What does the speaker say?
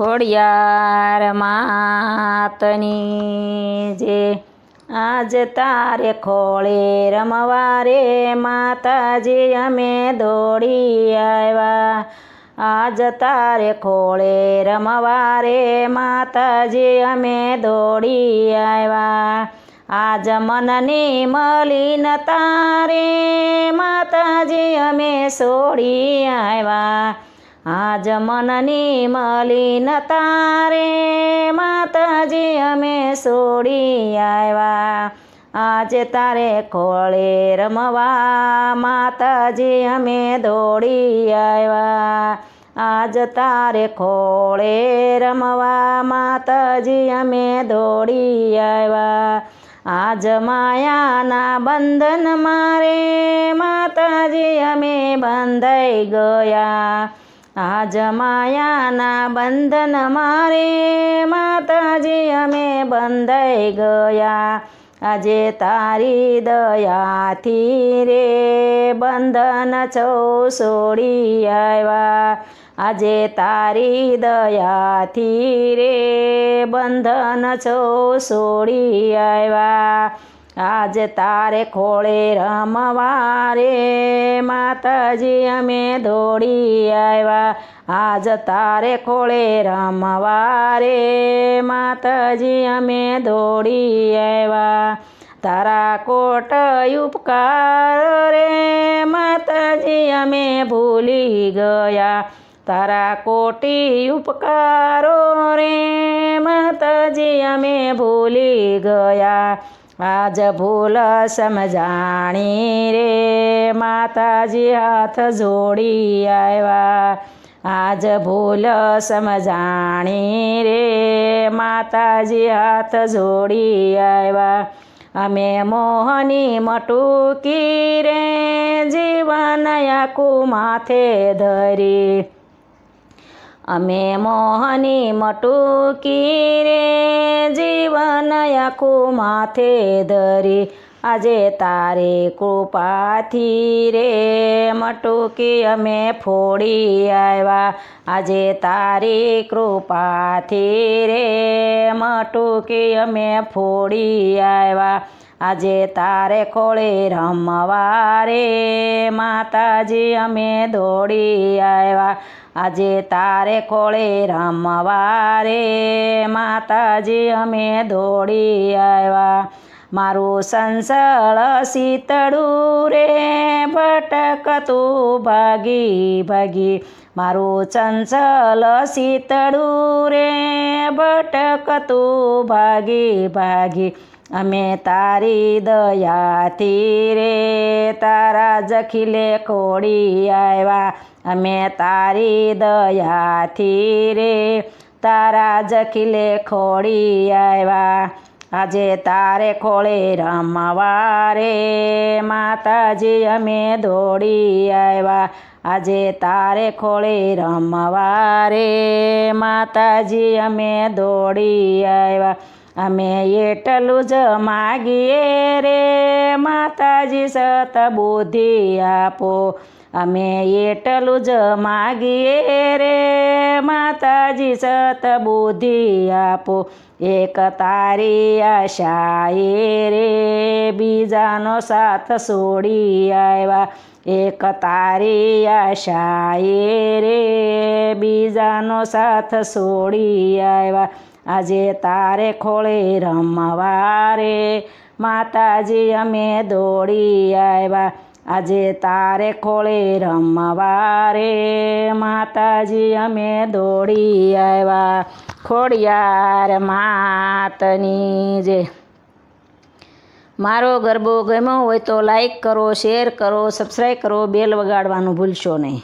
ખોડિયાર માતની જે આજ તારે ખોળે રમવારે માતાજી અમે દોડી આવ્યા. આજ તારે ખોળે રમવારે માતાજી અમે દોડી આવ્યા. આજ મનની મલિન તારે માતાજી અમે છોડી આવ્યા. આજ મનની મલિન તારે, માતાજી અમે છોડી આવ્યા. આજે તારે ખોળે રમવા, માતાજી અમે દોડી આવ્યા. આજ તારે ખોળે રમવા, માતાજી અમે દોડી આવ્યા. આજ માયાના બંધન મારે, માતાજી અમે બંધાઈ ગયા. આજ માયાના બંધન મારે, માતાજી અમે બંધાઈ ગયા. આજે તારી દયાથી રે બંધન છો છોડી આવ્યા. આજે તારી દયાથી રે બંધન છો છોડી આવ્યા. આજે તારે ખોળે રમવારે, માતાજી અમે દોડી આવ્યા. આજ તારે ખોળે રમવારે, માતાજી અમે દોડી આવ્યા. તારા કોટ ઉપકાર રે, માતાજી અમે ભૂલી ગયા. તારા કોટી ઉપકારો રે, માતાજી અમે ભૂલી ગયા. આજ ભૂલ સમજાણી રે. માતાજી હાથ જોડી આવ્યા. આજ ભૂલ સમજાણી રે. માતાજી હાથ જોડી આવ્યા. અમે મોહની મટુકી રે. જીવન આખું માથે ધરી. અમે મોહની મટુકી રે જીવન આખું માથે ધરી. આજે તારે કૃપાથી રે મટુકી અમે ફોડી આવ્યા. આજે તારી કૃપાથી રે મટુકી અમે ફોડી આવ્યા. આજે તારે ખોળે રમવા માતાજી અમે દોડી આવ્યા. આજે તારે ખોળે રમવા માતાજી અમે દોડી આવ્યા. મારું સંસળ શીતળું રે ભટકતું ભાગી ભાગી. મારું ચંચલ શીતળું રે ભટકતું ભાગી ભાગી. અમે તારી દયાથી રે, તારા જખીલે ખોડી આવ્યા. અમે તારી દયાથી રે, તારા જખીલે ખોડી આવ્યા. આજે તારે ખોળે રમવા રે, માતાજી અમે દોડી આવ્યા. આજે તારે ખોળે રમવા રે, માતાજી અમે દોડી આવ્યા. અમે એટલું જ માગીએ રે માતાજી સત બુદ્ધિ આપો અમે એટલું જ માગીએ રે માતાજી સત બુદ્ધિ આપો એક તારી આશાએ રે બીજાનો સાથ છોડી આવ્યા એક તારી આશાએ રે બીજાનો સાથ છોડી આવ્યા આજે તારે ખોળે રમવા રે માતાજી, અમે દોડી આવ્યા. આજે તારે ખોળે રમવા રે માતાજી, અમે દોડી આવ્યા. ખોડિયાર માતની જે. મારો ગરબો ગમ્યો હોય તો લાઈક કરો શેર કરો સબસ્ક્રાઈબ કરો બેલ વગાડવાનું ભૂલશો નહીં.